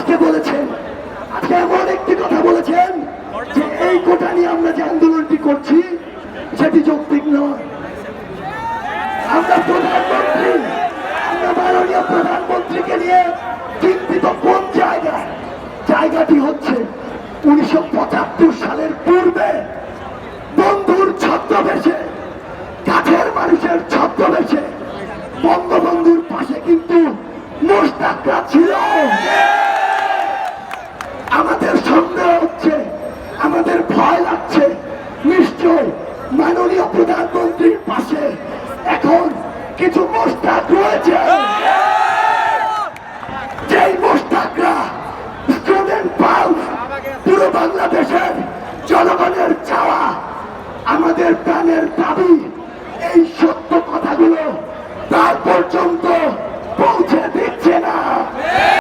আজকে বলেছেন, আজকে এমন একটি কথা বলেছেন যে এই কোটা নিয়ে আমরা যে আন্দোলনটি করছি, সেটি যৌক্তিক নয়। আমরা প্রধানমন্ত্রী, আমরা মাননীয় প্রধানমন্ত্রীকে নিয়ে চিন্তিত কোন জায়গায়? জায়গাটি হচ্ছে উনিশশো পঁচাত্তর সালের পূর্বে বন্ধুর ছদ্মবেশে, কাছের মানুষের ছদ্মবেশে বঙ্গবন্ধুর পাশে কিন্তু মোস্তাকরা ছিল। হচ্ছে, আমাদের ভয় লাগছে। নিশ্চয় মাননীয় প্রধানমন্ত্রীর পাশে এখন কিছু মোস্তাক রয়েছে। যেই মোস্তাকরা স্টুডেন্ট পাউস পুরো বাংলাদেশের জনগণের চাওয়া, আমাদের প্রাণের দাবি, এই সত্য কথাগুলো তার পর্যন্ত পৌঁছে